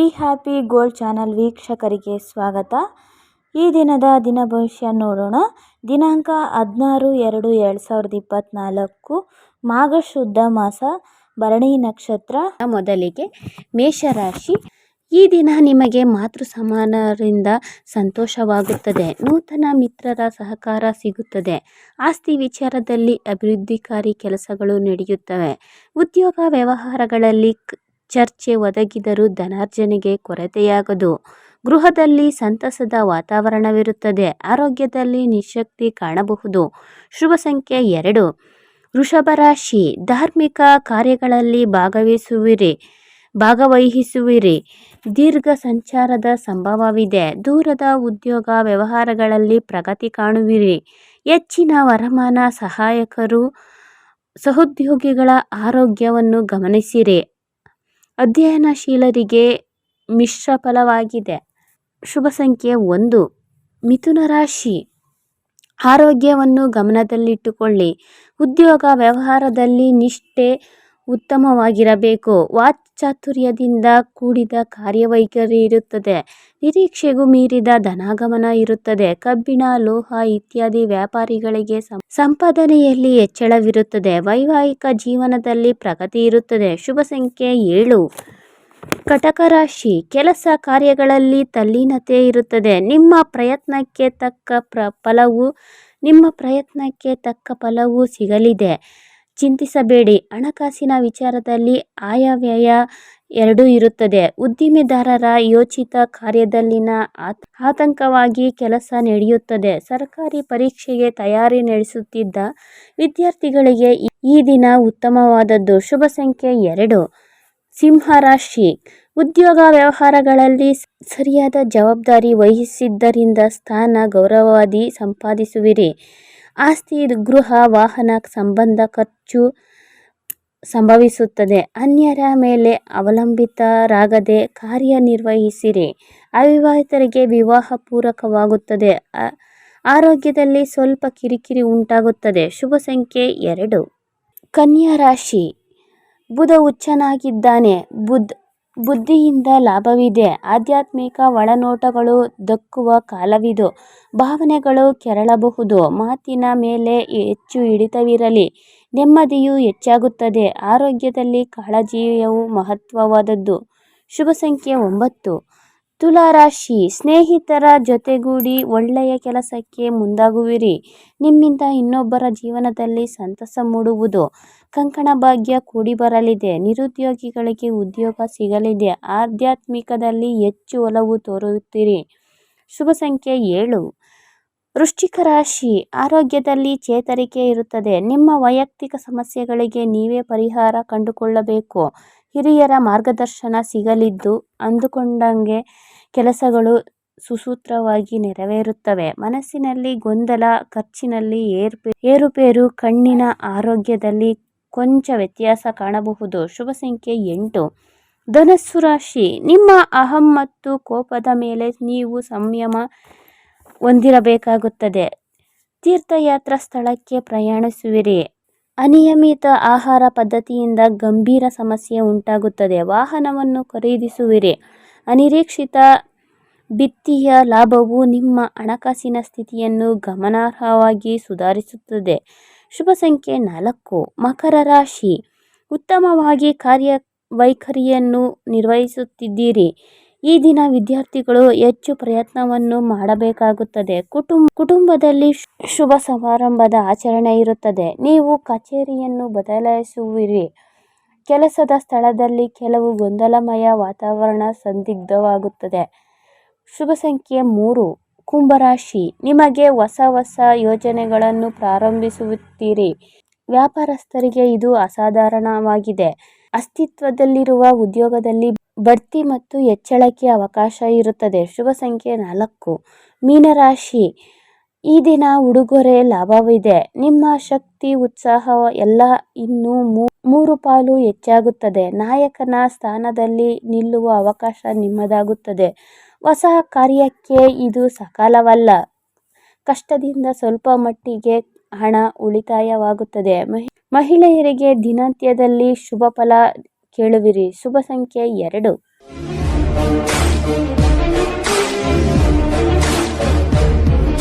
Be happy gold channel ವೀಕ್ಷಕರಿಗೆ ಸ್ವಾಗತ. ಈ ದಿನದ ದಿನ ಭವಿಷ್ಯ ನೋಡೋಣ. ದಿನಾಂಕ ಹದಿನಾರು ಎರಡು ಎರಡು ಸಾವಿರದ ಇಪ್ಪತ್ತ್ನಾಲ್ಕು ಮಾಘ ಶುದ್ಧ ಮಾಸ, ಭರಣಿ ನಕ್ಷತ್ರ ಮೊದಲಿಗೆ ಮೇಷರಾಶಿ. ಈ ದಿನ ನಿಮಗೆ ಮಾತೃ ಸಮಾನರಿಂದ ಸಂತೋಷವಾಗುತ್ತದೆ. ನೂತನ ಮಿತ್ರರ ಸಹಕಾರ ಸಿಗುತ್ತದೆ. ಆಸ್ತಿ ವಿಚಾರದಲ್ಲಿ ಅಭಿವೃದ್ಧಿಕಾರಿ ಕೆಲಸಗಳು ನಡೆಯುತ್ತವೆ. ಉದ್ಯೋಗ ವ್ಯವಹಾರಗಳಲ್ಲಿ ಚರ್ಚೆ ಒದಗಿದರೂ ಧನಾರ್ಜನೆಗೆ ಕೊರತೆಯಾಗದು. ಗೃಹದಲ್ಲಿ ಸಂತಸದ ವಾತಾವರಣವಿರುತ್ತದೆ. ಆರೋಗ್ಯದಲ್ಲಿ ನಿಶಕ್ತಿ ಕಾಣಬಹುದು. ಶುಭ ಸಂಖ್ಯೆ ಎರಡು. ವೃಷಭ ರಾಶಿ, ಧಾರ್ಮಿಕ ಕಾರ್ಯಗಳಲ್ಲಿ ಭಾಗವಹಿಸುವಿರಿ. ಭಾಗವಹಿಸುವಿರಿ. ದೀರ್ಘ ಸಂಚಾರದ ಸಂಭವವಿದೆ. ದೂರದ ಉದ್ಯೋಗ ವ್ಯವಹಾರಗಳಲ್ಲಿ ಪ್ರಗತಿ ಕಾಣುವಿರಿ. ಹೆಚ್ಚಿನ ವರಮಾನ ಸಹಾಯಕರು, ಸಹೋದ್ಯೋಗಿಗಳ ಆರೋಗ್ಯವನ್ನು ಗಮನಿಸಿರಿ. ಅಧ್ಯಯನಶೀಲರಿಗೆ ಮಿಶ್ರ ಫಲವಾಗಿದೆ. ಶುಭ ಸಂಖ್ಯೆ ಒಂದು. ಮಿಥುನ ರಾಶಿ. ಆರೋಗ್ಯವನ್ನು ಗಮನದಲ್ಲಿಟ್ಟುಕೊಳ್ಳಿ. ಉದ್ಯೋಗ ವ್ಯವಹಾರದಲ್ಲಿ ನಿಷ್ಠೆ ಉತ್ತಮವಾಗಿರಬೇಕು. ವಾಕ್ಚಾತುರ್ಯದಿಂದ ಕೂಡಿದ ಕಾರ್ಯವೈಖರಿ ಇರುತ್ತದೆ. ನಿರೀಕ್ಷೆಗೂ ಮೀರಿದ ಧನಾಗಮನ ಇರುತ್ತದೆ. ಕಬ್ಬಿಣ, ಲೋಹ ಇತ್ಯಾದಿ ವ್ಯಾಪಾರಿಗಳಿಗೆ ಸಂಪಾದನೆಯಲ್ಲಿ ಹೆಚ್ಚಳವಿರುತ್ತದೆ. ವೈವಾಹಿಕ ಜೀವನದಲ್ಲಿ ಪ್ರಗತಿ ಇರುತ್ತದೆ. ಶುಭ ಸಂಖ್ಯೆ ಏಳು. ಕಟಕ ರಾಶಿ. ಕೆಲಸ ಕಾರ್ಯಗಳಲ್ಲಿ ತಲ್ಲೀನತೆ ಇರುತ್ತದೆ. ನಿಮ್ಮ ಪ್ರಯತ್ನಕ್ಕೆ ತಕ್ಕ ಪ್ರ, ಫಲವು, ನಿಮ್ಮ ಪ್ರಯತ್ನಕ್ಕೆ ತಕ್ಕ ಫಲವು ಸಿಗಲಿದೆ. ಚಿಂತಿಸಬೇಡಿ. ಹಣಕಾಸಿನ ವಿಚಾರದಲ್ಲಿ ಆಯವ್ಯಯ ಎರಡೂ ಇರುತ್ತದೆ. ಉದ್ದಿಮೆದಾರರ ಯೋಚಿತ ಕಾರ್ಯದಲ್ಲಿನ ಆತಂಕವಾಗಿ ಕೆಲಸ ನಡೆಯುತ್ತದೆ. ಸರ್ಕಾರಿ ಪರೀಕ್ಷೆಗೆ ತಯಾರಿ ನಡೆಸುತ್ತಿದ್ದ ವಿದ್ಯಾರ್ಥಿಗಳಿಗೆ ಈ ದಿನ ಉತ್ತಮವಾದದ್ದು. ಶುಭ ಸಂಖ್ಯೆ ಎರಡು. ಸಿಂಹರಾಶಿ. ಉದ್ಯೋಗ ವ್ಯವಹಾರಗಳಲ್ಲಿ ಸರಿಯಾದ ಜವಾಬ್ದಾರಿ ವಹಿಸಿದ್ದರಿಂದ ಸ್ಥಾನ ಗೌರವಾದಿ ಸಂಪಾದಿಸುವಿರಿ. ಆಸ್ತಿ, ಗೃಹ, ವಾಹನ ಸಂಬಂಧ ಖರ್ಚು ಸಂಭವಿಸುತ್ತದೆ. ಅನ್ಯರ ಮೇಲೆ ಅವಲಂಬಿತರಾಗದೆ ಕಾರ್ಯನಿರ್ವಹಿಸಿರಿ. ಅವಿವಾಹಿತರಿಗೆ ವಿವಾಹ ಪೂರಕವಾಗುತ್ತದೆ. ಆರೋಗ್ಯದಲ್ಲಿ ಸ್ವಲ್ಪ ಕಿರಿಕಿರಿ ಉಂಟಾಗುತ್ತದೆ. ಶುಭ ಸಂಖ್ಯೆ ಎರಡು. ಕನ್ಯಾ ರಾಶಿ. ಬುಧ ಹುಚ್ಚನಾಗಿದ್ದಾನೆ. ಬುಧ್ ಬುದ್ಧಿಯಿಂದ ಲಾಭವಿದೆ. ಆಧ್ಯಾತ್ಮಿಕ ಒಳನೋಟಗಳು ದಕ್ಕುವ ಕಾಲವಿದು. ಭಾವನೆಗಳು ಕೆರಳಬಹುದು. ಮಾತಿನ ಮೇಲೆ ಹೆಚ್ಚು ಹಿಡಿತವಿರಲಿ. ನೆಮ್ಮದಿಯು ಹೆಚ್ಚಾಗುತ್ತದೆ. ಆರೋಗ್ಯದಲ್ಲಿ ಕಾಳಜಿಯು ಮಹತ್ವವಾದದ್ದು. ಶುಭ ಸಂಖ್ಯೆ ಒಂಬತ್ತು. ತುಲಾರಾಶಿ, ಸ್ನೇಹಿತರ ಜೊತೆಗೂಡಿ ಒಳ್ಳೆಯ ಕೆಲಸಕ್ಕೆ ಮುಂದಾಗುವಿರಿ. ನಿಮ್ಮಿಂದ ಇನ್ನೊಬ್ಬರ ಜೀವನದಲ್ಲಿ ಸಂತಸ ಮೂಡುವುದು ಕಂಕಣ ಭಾಗ್ಯ ಕೂಡಿ ಬರಲಿದೆ ನಿರುದ್ಯೋಗಿಗಳಿಗೆ ಉದ್ಯೋಗ ಸಿಗಲಿದೆ. ಆಧ್ಯಾತ್ಮಿಕದಲ್ಲಿ ಹೆಚ್ಚು ಒಲವು ತೋರುತ್ತೀರಿ. ಶುಭ ಸಂಖ್ಯೆ ಏಳು. ವೃಶ್ಚಿಕ ರಾಶಿ, ಆರೋಗ್ಯದಲ್ಲಿ ಚೇತರಿಕೆ ಇರುತ್ತದೆ. ನಿಮ್ಮ ವೈಯಕ್ತಿಕ ಸಮಸ್ಯೆಗಳಿಗೆ ನೀವೇ ಪರಿಹಾರ ಕಂಡುಕೊಳ್ಳಬೇಕು. ಹಿರಿಯರ ಮಾರ್ಗದರ್ಶನ ಸಿಗಲಿದ್ದು ಅಂದುಕೊಂಡಂಗೆ ಕೆಲಸಗಳು ಸುಸೂತ್ರವಾಗಿ ನೆರವೇರುತ್ತವೆ. ಮನಸ್ಸಿನಲ್ಲಿ ಗೊಂದಲ, ಖರ್ಚಿನಲ್ಲಿ ಏರ್ಪೇ, ಏರುಪೇರು, ಕಣ್ಣಿನ ಆರೋಗ್ಯದಲ್ಲಿ ಕೊಂಚ ವ್ಯತ್ಯಾಸ ಕಾಣಬಹುದು. ಶುಭ ಸಂಖ್ಯೆ ಎಂಟು. ಧನಸ್ಸು ರಾಶಿ. ನಿಮ್ಮ ಅಹಂ ಮತ್ತು ಕೋಪದ ಮೇಲೆ ನೀವು ಸಂಯಮ ಹೊಂದಿರಬೇಕಾಗುತ್ತದೆ. ತೀರ್ಥಯಾತ್ರಾ ಸ್ಥಳಕ್ಕೆ ಪ್ರಯಾಣಿಸುವಿರಿ. ಅನಿಯಮಿತ ಆಹಾರ ಪದ್ಧತಿಯಿಂದ ಗಂಭೀರ ಸಮಸ್ಯೆ ಉಂಟಾಗುತ್ತದೆ. ವಾಹನವನ್ನು ಖರೀದಿಸುವಿರಿ. ಅನಿರೀಕ್ಷಿತ ಬಿತ್ತಿಯ ಲಾಭವು ನಿಮ್ಮ ಹಣಕಾಸಿನ ಸ್ಥಿತಿಯನ್ನು ಗಮನಾರ್ಹವಾಗಿ ಸುಧಾರಿಸುತ್ತದೆ. ಶುಭ ಸಂಖ್ಯೆ ನಾಲ್ಕು. ಮಕರ ರಾಶಿ. ಉತ್ತಮವಾಗಿ ಕಾರ್ಯ ವೈಖರಿಯನ್ನು ನಿರ್ವಹಿಸುತ್ತಿದ್ದೀರಿ. ಈ ದಿನ ವಿದ್ಯಾರ್ಥಿಗಳು ಹೆಚ್ಚು ಪ್ರಯತ್ನವನ್ನು ಮಾಡಬೇಕಾಗುತ್ತದೆ. ಕುಟುಂಬ ಕುಟುಂಬದಲ್ಲಿ ಶುಭ ಸಮಾರಂಭದ ಆಚರಣೆ ಇರುತ್ತದೆ. ನೀವು ಕಚೇರಿಯನ್ನು ಬದಲಾಯಿಸುವಿರಿ. ಕೆಲಸದ ಸ್ಥಳದಲ್ಲಿ ಕೆಲವು ಗೊಂದಲಮಯ ವಾತಾವರಣ ಸಂದಿಗ್ಧವಾಗುತ್ತದೆ. ಶುಭ ಸಂಖ್ಯೆ ಮೂರು, ಕುಂಭರಾಶಿ. ನಿಮಗೆ ಹೊಸ ಹೊಸ ಯೋಜನೆಗಳನ್ನು ಪ್ರಾರಂಭಿಸುತ್ತೀರಿ. ವ್ಯಾಪಾರಸ್ಥರಿಗೆ ಇದು ಅಸಾಧಾರಣವಾಗಿದೆ. ಅಸ್ತಿತ್ವದಲ್ಲಿರುವ ಉದ್ಯೋಗದಲ್ಲಿ ಬಡ್ತಿ ಮತ್ತು ಹೆಚ್ಚಳಕ್ಕೆ ಅವಕಾಶ ಇರುತ್ತದೆ. ಶುಭ ಸಂಖ್ಯೆ ನಾಲ್ಕು. ಮೀನರಾಶಿ. ಈ ದಿನ ಉಡುಗೊರೆ ಲಾಭವಿದೆ. ನಿಮ್ಮ ಶಕ್ತಿ, ಉತ್ಸಾಹ ಎಲ್ಲ ಇನ್ನೂ ಮೂರು ಪಾಲು ಹೆಚ್ಚಾಗುತ್ತದೆ. ನಾಯಕನ ಸ್ಥಾನದಲ್ಲಿ ನಿಲ್ಲುವ ಅವಕಾಶ ನಿಮ್ಮದಾಗುತ್ತದೆ. ಹೊಸ ಕಾರ್ಯಕ್ಕೆ ಇದು ಸಕಾಲವಲ್ಲ. ಕಷ್ಟದಿಂದ ಸ್ವಲ್ಪ ಮಟ್ಟಿಗೆ ಹಣ ಉಳಿತಾಯವಾಗುತ್ತದೆ. ಮಹಿಳೆಯರಿಗೆ ದಿನಾಂತ್ಯದಲ್ಲಿ ಶುಭ ಫಲ ಕೇಳುವಿರಿ. ಶುಭ ಸಂಖ್ಯೆ ಎರಡು.